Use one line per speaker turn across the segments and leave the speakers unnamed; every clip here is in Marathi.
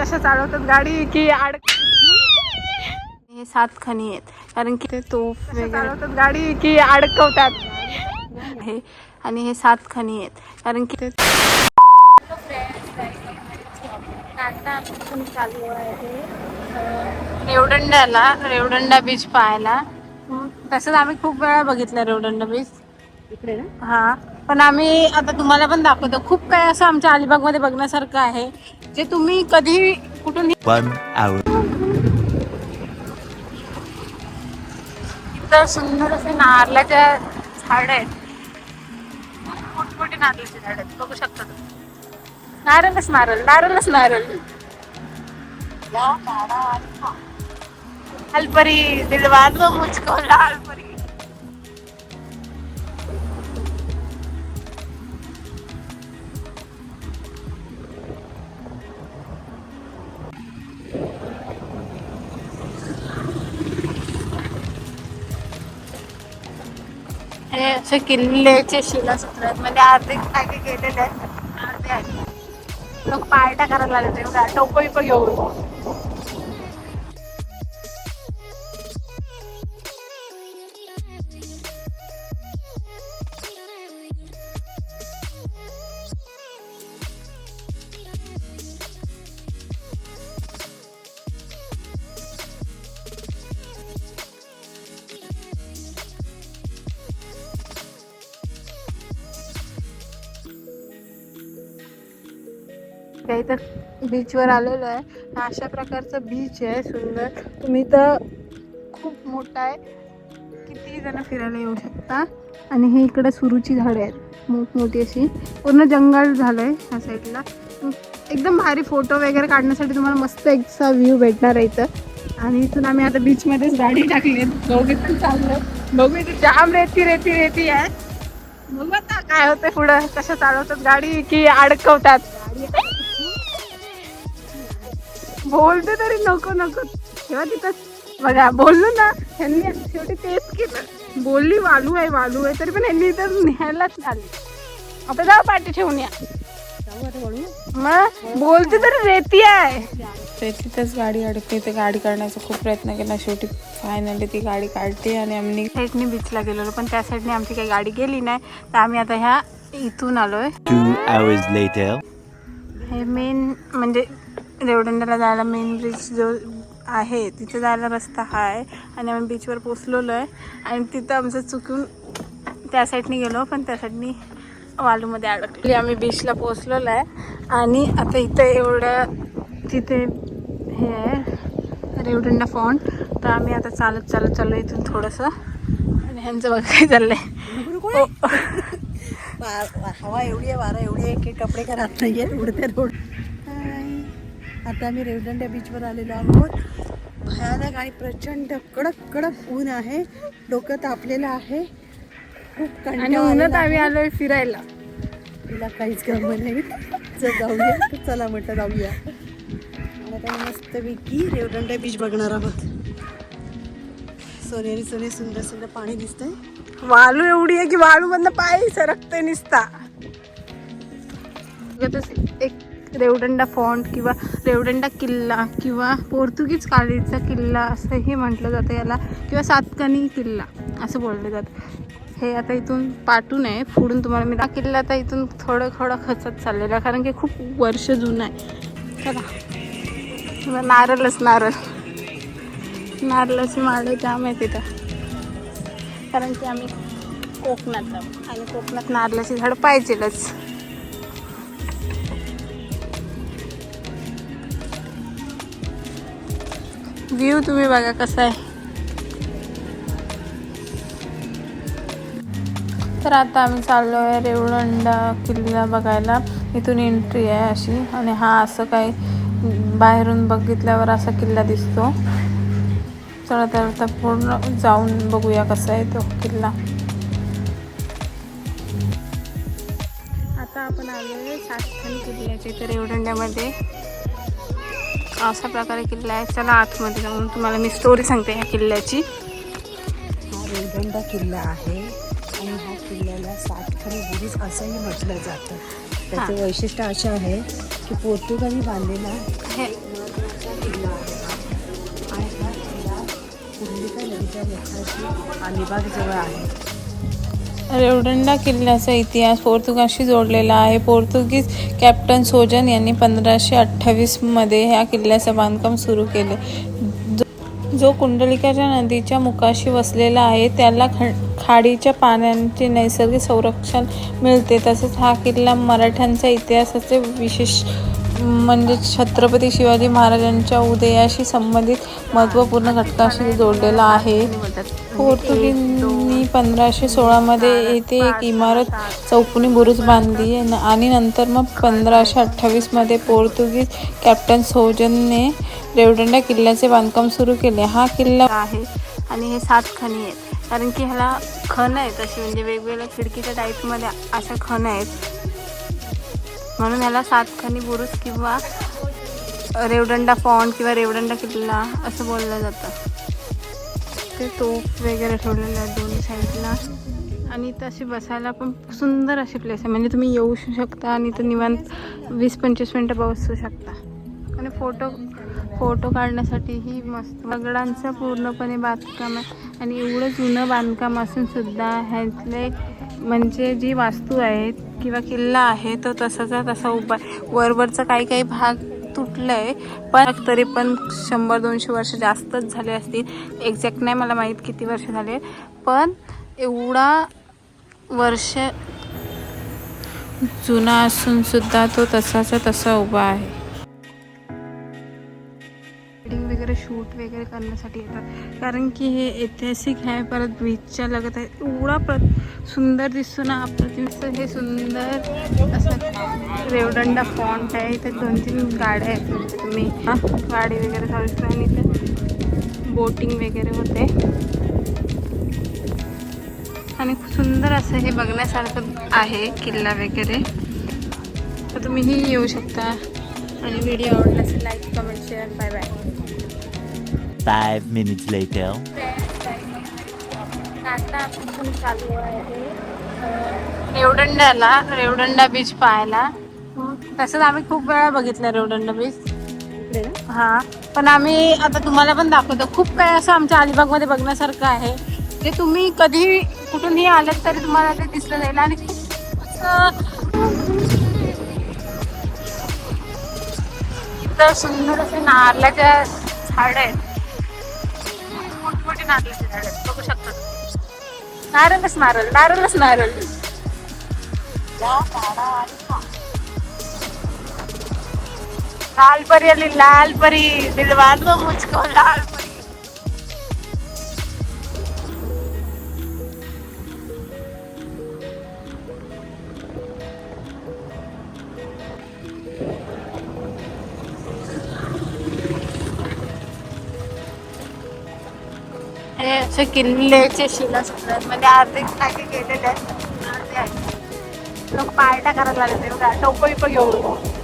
कशा चालवतात गाडी की आड हे सात खणी आहेत कारण की ते तोफ वगैरे. चालवतात गाडी की अडकवतात. हे आणि हे सात खणी आहेत कारण की ते चालू आहे रेवदंडा बीच पाहायला. तसंच आम्ही खूप वेळा बघितलं रेवदंडा बीच
इकडे ना?
हा पण आम्ही आता तुम्हाला पण दाखवतो. खूप काय असं आमच्या अलिबागमध्ये बघण्यासारखं आहे. जे तुम्ही कधी कुठून
hour.
इथं सुंदर असे नारळाच्या झाड आहेत. मोठमोठे नारळाचे झाड आहेत. बघू शकता तुम्ही. नारळच नारळ नारळच नारळ. लालपरी दिलवा दो मुझको लालपरी हे असे किल्ल्याचे शिलासूत्र आहेत म्हणजे अर्धे टाके गेलेले आहेत. अर्धे आहेत लोक पार्ट्या करायला लागले. तेवढा पण घेऊन. त्या इथं बीचवर आलेलो आहे. अशा प्रकारचं बीच आहे सुंदर. तुम्ही तर खूप मोठा आहे. किती जण फिरायला येऊ शकता? आणि हे इकडं सुरूची झाडे आहेत. मोठमोठी अशी. पूर्ण जंगल झालं आहे ह्या साईडला. एकदम भारी फोटो वगैरे काढण्यासाठी तुम्हाला मस्त एकसा व्ह्यू भेटणार आहे इथं. आणि इथून आम्ही आता बीचमध्येच गाडी टाकली आहे. दोघे पण चाललो बघू इथे जाम रेती रेती रेती आहे. बघू आता काय होतं पुढं. कशा चालवतात गाडी की अडकवतात. बोलते तरी नको नको. तेव्हा तिथं बघा बोललो ना ह्यांनी शेवटी तेच केलं. बोलली वालू आहे वालू आहे तरी पण ह्यांनी इथं न्यायलाच आली आता जाऊ पाठी ठेवून या.
जाऊ आता वळू.
मग बोलते तरी रेती आहे. रेतीतच गाडी अडकते ते गाडी काढण्याचा खूप प्रयत्न केला. शेवटी फायनली ती गाडी काढते आणि आम्ही साईडने बीचला गेलेलो पण त्या साईडने आमची काही गाडी गेली नाही. तर आम्ही आता ह्या इथून आलोय.
Two hours later.
हे मेन म्हणजे रेवदंड्याला जायला मेन ब्रिज जो आहे तिथे जायला रस्ता हा आहे आणि आम्ही बीचवर पोचलेलो आहे आणि तिथं आमचं चुकून त्या साईडने गेलो पण त्या साईडनी वालूमध्ये अडकली. आम्ही बीचला पोचलेलो आहे आणि आता इथं एवढं तिथे हे आहे रेवदंडा फॉन्ट तर आम्ही आता चालत चालत चाललो इथून थोडंसं. आणि ह्यांचं बघ काय चाललंय. हो.
हवा एवढी आहे वारा एवढी आहे की कपडे का राहत नाहीये उडते रोड. आता आम्ही रेवदंड्या बीचवर आलेलो आहोत. भयानक आणि प्रचंड कडक कडक ऊन आहे. डोकं तापलेलं आहे. खूप
आणि उन्हात आम्ही. आलोय फिरायला.
तिला काहीच काम नाही. चल जाऊया. चला म्हटलं जाऊया. आता मस्तपैकी रेवदंड्या बीच बघणार आहोत. सोनेरी सोने सुंदर सुंदर पाणी दिसतंय.
वालू एवढी आहे की वाळू मधनं पाय सरकते निसता. रेवदंडा फॉन्ट किंवा रेवदंडा किल्ला किंवा पोर्तुगीज कालीचा किल्ला असंही म्हटलं जातं याला. किंवा सातकणी किल्ला असं बोललं जातं. हे आता इथून पाटून आहे पुढून तुम्हाला मी हा किल्ला आता इथून थोडं थोडं खचत चाललेला आहे कारण की खूप वर्ष जुनं आहे. चला. नारळच नारळ. नारळाची माळ जाम आहे तिथं. कारण की आम्ही कोकणात आणि कोकणात नारळाची झाड पाहिजेलच. व्ह्यू तुम्ही बघा कसा आहे. तर आता आम्ही चाललो आहे रेवळंडा किल्ला बघायला. इथून एंट्री आहे अशी. आणि हा असं काही बाहेरून बघितल्यावर असा किल्ला दिसतो. चला तर आता पूर्ण जाऊन बघूया कसा आहे तो किल्ला. आता आपण आलो आहे सातखान किल्ल्याच्या तर रेवडंड्यामध्ये अशा प्रकारे किल्ला आहे. चला आतमध्ये जाऊन तुम्हाला मी स्टोरी सांगते ह्या किल्ल्याची.
हा रेवदंड किल्ला आहे आणि ह्या किल्ल्याला सातखडी बुरुज असंही म्हटलं जातं. त्याचं वैशिष्ट्य असं आहे की पोर्तुगाली बांधलेला किल्ला आहे आणि
हा
किल्ला कुंडिका नदीच्या लेखाशी अलिबागजवळ आहे.
रेवडंडा किल्ल्याचा इतिहास पोर्तुगालशी जोडलेला आहे. पोर्तुगीज कॅप्टन सोजन यांनी पंधराशे अठ्ठावीसमध्ये ह्या किल्ल्याचं बांधकाम सुरू केले. जो- जो कुंडलिकाच्या नदीच्या मुखाशी वसलेला आहे त्याला ख खाडीच्या पाण्याचे नैसर्गिक संरक्षण मिळते. तसेच हा किल्ला मराठ्यांच्या इतिहासाचे विशेष म्हणजे छत्रपती शिवाजी महाराजांच्या उदयाशी संबंधित महत्त्वपूर्ण घटकाशी जोडलेला आहे. पोर्तुगीज पंधराशे सोळामध्ये येथे एक इमारत चौकोनी बुरुज बांधली न- आणि नंतर मग पंधराशे अठ्ठावीसमध्ये पोर्तुगीज कॅप्टन सौजनने रेवदंडा किल्ल्याचे बांधकाम सुरू केले. हा किल्ला आहे आणि हे सात खणी आहेत. कारण की ह्याला खण आहेत अशी म्हणजे वेगवेगळ्या खिडकीच्या टाईपमध्ये अशा खण आहेत. म्हणून ह्याला सात खणी बुरुज किंवा रेवदंडा फॉन्ट किंवा रेवदंडा किल्ला असं बोललं जातं. ते तोफ वगैरे ठेवलेले आहेत दोन्ही साईडला. आणि इथं अशी बसायला पण सुंदर अशी प्लेस आहे. म्हणजे तुम्ही येऊ शकता आणि इथं निवांत वीस पंचवीस मिनटं बसू शकता. आणि फोटो फोटो काढण्यासाठीही मस्त. दगडांचं पूर्णपणे बांधकाम आहे. आणि एवढं जुनं बांधकाम असूनसुद्धा ह्यातले म्हणजे जी वास्तू आहेत किंवा किल्ला आहे तो तसाचा तसा उभा वरवरचा काही काही भाग तुटलं आहे पण तरी पण शंभर दोनशे वर्ष जास्तच झाले असतील. एक्झॅक्ट नाही मला माहीत किती वर्ष झाले. पण एवढा वर्ष जुना असून सुद्धा तो तसाचा तसा उभा आहे. वगैरे शूट वगैरे करण्यासाठी येतात. कारण की हे ऐतिहासिक आहे परत बीचच्या लगत आहे. एवढा प्र सुंदर दिसतो ना अप्रतिम हे सुंदर असं रेवडंडा फॉन्ट आहे. इथे दोन तीन गाड्या आहेत म्हणजे तुम्ही गाडी वगैरे चालू शकता. आणि इथे बोटिंग वगैरे होते. आणि खूप सुंदर असं हे बघण्यासारखं आहे किल्ला वगैरे. तर तुम्हीही येऊ शकता. आणि व्हिडिओ आवडला असेल like comment share bye bye
Five minutes later.
चालू आहे. रेवदंड्याला रेवदंडा बीच पाहायला. तसंच आम्ही खूप वेळा बघितलं रेवदंडा बीच हा पण आम्ही आता तुम्हाला पण दाखवतो. खूप काही असं आमच्या अलिबागमध्ये बघण्यासारखं आहे. जे तुम्ही कधी कुठूनही आलात तरी तुम्हाला ते दिसलं जाईल. आणि खूप असं इथं सुंदर असे नारळाच्या झाड आहेत. मोठमोठे नारळाचे झाड आहेत बघू शकता नारळच नारळ नारळच नारळ लाल परी आली लाल परी दिलवा दो मुझको लाल परी असे किल्ल्याचे शिलासुद्धा म्हणजे अर्धे टाके गेलेले आहेत. अर्धे आहेत. लोक पायटा करायला लागते एवढा टोप घेऊन.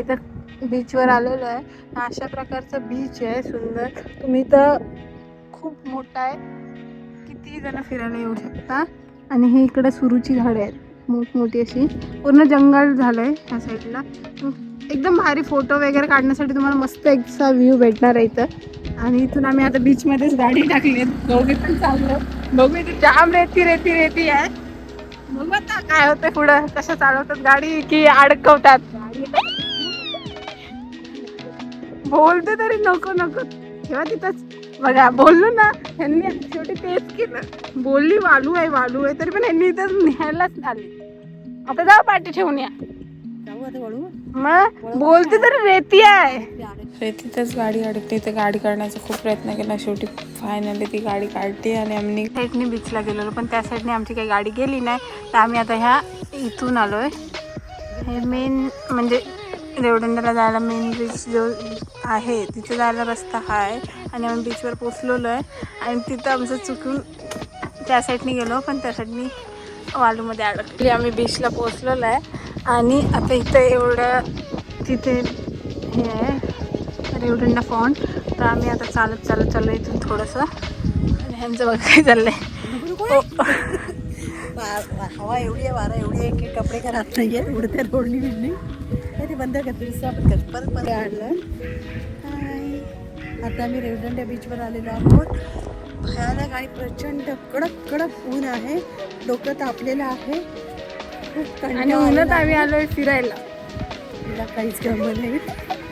इथं बीचवर आलेलो आहे. अशा प्रकारचं बीच आहे सुंदर. तुम्ही तर खूप मोठा आहे. किती जण फिरायला येऊ शकता? आणि हे इकडे सुरूची झाडे आहेत. मोठमोठी अशी. पूर्ण जंगल झालं आहे ह्या साईडला. एकदम भारी फोटो वगैरे काढण्यासाठी तुम्हाला मस्त एकसा व्ह्यू भेटणार आहे इथं. आणि इथून आम्ही आता बीचमध्येच गाडी टाकली आहे. दोघे पण चाललो. बघू इथे जाम रेती रेती रेती आहे. बघू आता काय होतं पुढं. कसं चालवतात गाडी की अडकवतात. गाडी बोलते तरी नको नको. तेव्हा तिथंच. बघा बोललो ना ह्यांनी शेवटी तेच केलं. बोलली वालू आहे वालू आहे तरी पण ह्यांनी इथं न्यायलाच आले. आता जाऊ पाठी ठेवून या. मग बोलते तरी रेती आहे.
रेतीतच गाडी अडकली तर गाडी काढण्याचा खूप प्रयत्न केला. शेवटी फायनली ती गाडी काढली आणि आम्ही
साईडने बीचला गेलेलो पण त्या साईडने आमची काही गाडी गेली नाही. तर आम्ही आता ह्या इथून आलो आहे हे मेन म्हणजे रेवदंड्याला जायला मेन बीच जो आहे तिथे जायला रस्ता हा आहे आणि आम्ही बीचवर पोचलेलो आहे आणि तिथं आमचं चुकून त्या साईडने गेलो पण त्या साईडने वालूमध्ये अडकली. आम्ही बीचला पोचलेलो आहे आणि आता इथं एवढं तिथे हे आहे रेवदंडा फॉन्ट तर आम्ही आता चालत चालत चाललो इथून थोडंसं. आणि ह्यांचं बघा काय चाललंय. हो.
वा- वा- हवा एवढी आहे वारा एवढी आहे की कपडे काय राहत नाहीये उडत्या रोडनी बिडणी हे ते बंद कर दुसरं आपण कर. परत परत हाय. आता आम्ही रेवदंड्या बीचवर आलेलो आहोत. भयानक आणि प्रचंड कडक कडक ऊन आहे. डोकं तापलेलं आहे. खूप
आणि उन्हात आम्ही आलोय फिरायला.
तिला काहीच काम नाही.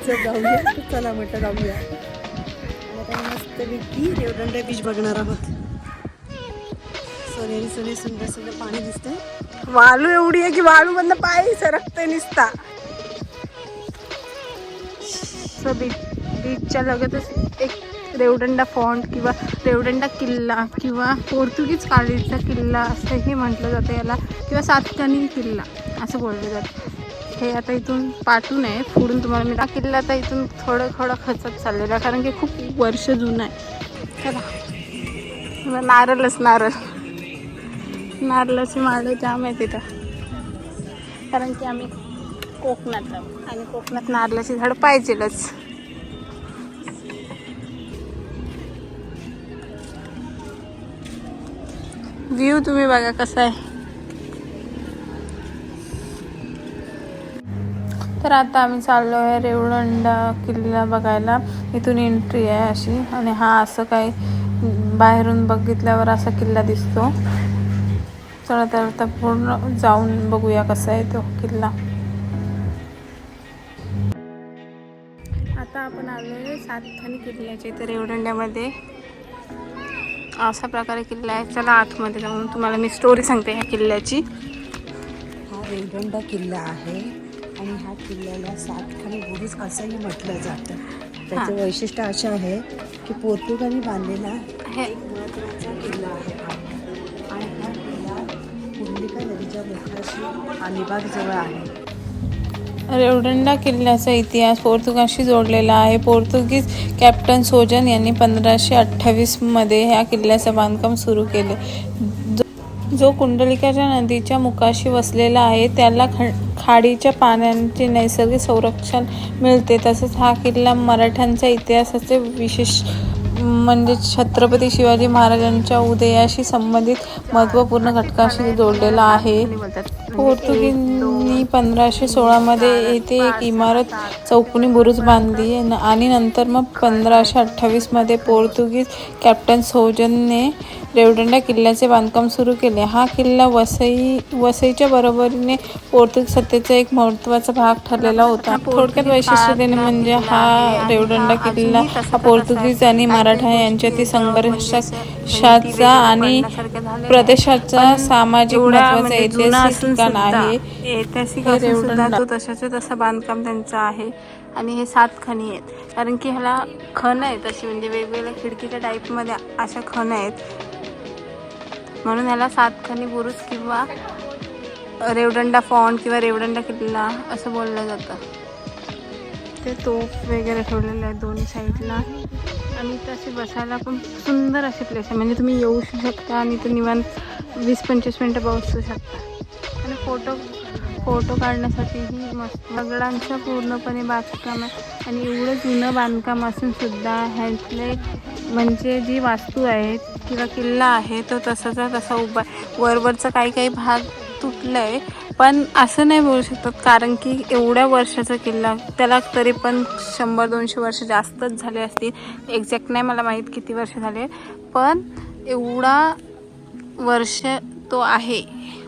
चल जाऊया. चला म्हटलं जाऊया. आता मस्तपैकी रेवदंडा बीच बघणार आहोत. सोनेरी सोने सुंदर सुंदर पाणी दिसतंय.
वाळू एवढी आहे की वाळू मधनं पाय सरकते निसता. असं बीच बीचच्या लगतच एक रेवडंडा फॉन्ट किंवा रेवडंडा किल्ला किंवा पोर्तुगीज काळीचा किल्ला असंही म्हटलं जातं याला. किंवा सातकणी किल्ला असं बोललं जातं. हे आता इथून पाठून आहे पुढून तुम्हाला मी हा किल्ला आता इथून थोडं थोडं खचत चाललेला आहे कारण की खूप वर्ष जुनं आहे. चला. मला नारळच नारळ. नारळाची माळं जाम आहे तिथं कारण की आम्ही कोकणात आहोत आणि कोकणात नारळाची झाड पाहिजेलच. व्ह्यू तुम्ही बघा कसा आहे.
तर आता आम्ही चाललो आहे रेवळंडा किल्ला बघायला. इथून एंट्री आहे अशी. आणि हा असं काही बाहेरून बघितल्यावर असा किल्ला दिसतो. चला तर आता पूर्ण जाऊन बघूया कसा आहे तो किल्ला.
आता आपण आलो आहे सातखानी किल्ल्याच्या इथे रेवडंड्यामध्ये अशा प्रकारे किल्ला आहे. चला आतमध्ये जाऊन तुम्हाला मी स्टोरी सांगते ह्या किल्ल्याची.
हा रेवदंडा किल्ला आहे आणि ह्या किल्ल्याला सातखानी बुरुज असंही म्हटलं जातं. त्याचं वैशिष्ट्य असं आहे की पोर्तुगाली बांधलेला
हे.
एक महत्त्वाचा किल्ला आहे. आणि हा किल्ला कुंडलिका नदीच्या मुखाशी अलिबाग जवळ आहे.
रेवडंडा किल्ल्याचा इतिहास पोर्तुगालशी जोडलेला आहे. पोर्तुगीज कॅप्टन सोजन यांनी पंधराशे अठ्ठावीसमध्ये ह्या किल्ल्याचं बांधकाम सुरू केले. जो- जो कुंडलिकाच्या नदीच्या मुखाशी वसलेला आहे त्याला ख खाडीच्या पाण्याचे नैसर्गिक संरक्षण मिळते. तसेच हा किल्ला मराठ्यांचा इतिहासाचे विशेष म्हणजे छत्रपती शिवाजी महाराजांच्या उदयाशी संबंधित महत्त्वपूर्ण घटकाशी जोडलेला आहे. पोर्तुगीजनी पंधराशे सोळामध्ये येथे एक इमारत चौकोनी बुरुज बांधली न- आणि नंतर मग पंधराशे अठ्ठावीसमध्ये पोर्तुगीज कॅप्टन सौजनने रेवदंडा किल्ल्याचे बांधकाम सुरू केले. हा किल्ला वसई वसईच्या बरोबरीने पोर्तुगीज सत्तेचा एक महत्त्वाचा भाग ठरलेला होता. थोडक्यात वैशिष्ट्य देणे म्हणजे हा रेवदंडा किल्ला हा पोर्तुगीज आणि मराठा यांच्यातील संघर्षाचा आणि प्रदेशाचा सामाजिक महत्त्वाचा ऐतिहासिक ठिकाण आहे.
ऐतिहासिक असून सुद्धा. तो तशाच्या तसं बांधकाम त्यांचं आहे. आणि हे सात खणी आहेत. कारण की ह्याला खण आहेत अशी म्हणजे वेगवेगळ्या खिडकीच्या टाईपमध्ये अशा खण आहेत. म्हणून ह्याला सात खणी बुरुज किंवा रेवदंडा फॉन्ट किंवा रेवदंडा किल्ला असं बोललं जातं. ते तोफ वगैरे ठेवलेले आहेत दोन्ही साईडला. आणि तसे बसायला पण सुंदर असे प्लेस आहे म्हणजे तुम्ही येऊ शकता आणि ते निवांत वीस पंचवीस मिनटं बसू शकता. आणि फोटो फोटो काढण्यासाठीही मस्त. दगडांचं पूर्णपणे बांधकाम आहे. आणि एवढं जुनं बांधकाम असूनसुद्धा ह्यातले म्हणजे जी वास्तू आहे किंवा किल्ला आहे तो तसाचा तसा उभा आहे. वरवरचा काही काही भाग तुटलं आहे पण असं नाही बोलू शकतात कारण की एवढ्या वर्षाचा किल्ला त्याला तरी पण शंभर दोनशे वर्ष जास्तच झाले असतील. एक्झॅक्ट नाही मला माहीत किती वर्ष झाले. पण एवढा वर्ष तो आहे.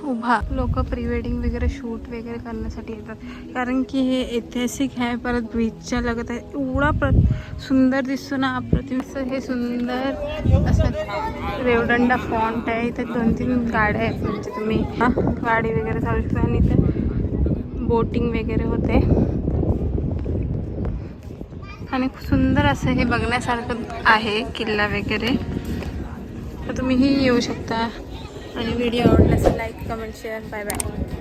उभा. लोक प्री वेडिंग वगैरे शूट वगैरे करण्यासाठी येतात. कारण की हे ऐतिहासिक आहे. परत बीचच्या लगत आहे. एवढा प्र सुंदर दिसतो ना अप्रतिम. हे सुंदर असं रेवदंडा फॉन्ट आहे. इथे दोन तीन गाड्या आहेत म्हणजे तुम्ही गाडी वगैरे चालू शकता. आणि इथे बोटिंग वगैरे होते. आणि सुंदर असं हे बघण्यासारखं आहे. किल्ला वगैरे. तर तुम्हीही येऊ शकता. आणि व्हिडिओ आवडला असेल like comment share bye bye